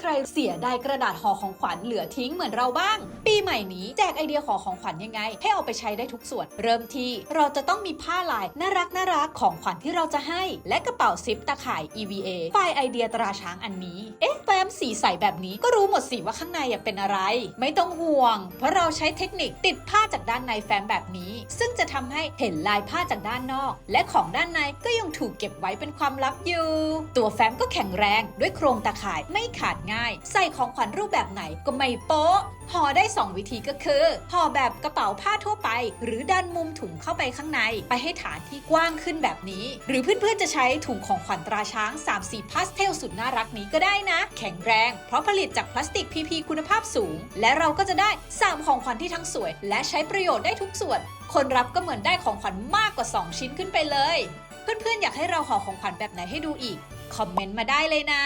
ใครเสียดายกระดาษห่อของขวัญเหลือทิ้งเหมือนเราบ้าง ปีใหม่นี้แจกไอเดียห่อของขวัญยังไง ให้เอาไปใช้ได้ทุกส่วน เริ่มที่เราจะต้องมีผ้าลายน่ารักน่ารักของขวัญที่เราจะให้ และกระเป๋าซิปตะข่าย EVA ไฟล์ไอเดียตราช้างอันนี้ เอ๊ะแฟ้มสีใสแบบนี้ก็รู้หมดสิว่าข้างในเป็นอะไร ไม่ต้องห่วง เพราะเราใช้เทคนิคติดผ้าจากด้านในแฟ้มแบบนี้ ซึ่งจะทำให้เห็นลายผ้าจากด้านนอก และของด้านในก็ยังถูกเก็บไว้เป็นความลับอยู่ ตัวแฟ้มก็แข็งแรงด้วยโครงตะข่ายไม่ขาดง่าย ใส่ของขวัญรูปแบบไหนก็ไม่โป๊ะห่อได้ 2 วิธีก็คือห่อแบบกระเป๋าผ้าทั่วไป หรือดันมุมถุงเข้าไปข้างใน ไปให้ฐานที่กว้างขึ้นแบบนี้ หรือเพื่อนๆจะใช้ถุงของขวัญตราช้าง 3 สีพาสเทลสุดน่ารักนี้ก็ได้นะ แข็งแรง เพราะผลิตจากพลาสติก PP คุณภาพสูง และเราก็จะได้ 3 ของขวัญที่ทั้งสวย และใช้ประโยชน์ได้ทุกส่วน คนรับก็เหมือนได้ของขวัญมากกว่า 2 ชิ้นขึ้นไปเลย เพื่อนๆอยากให้เราห่อของขวัญแบบไหนให้ดูอีกคอมเมนต์มาได้เลยนะ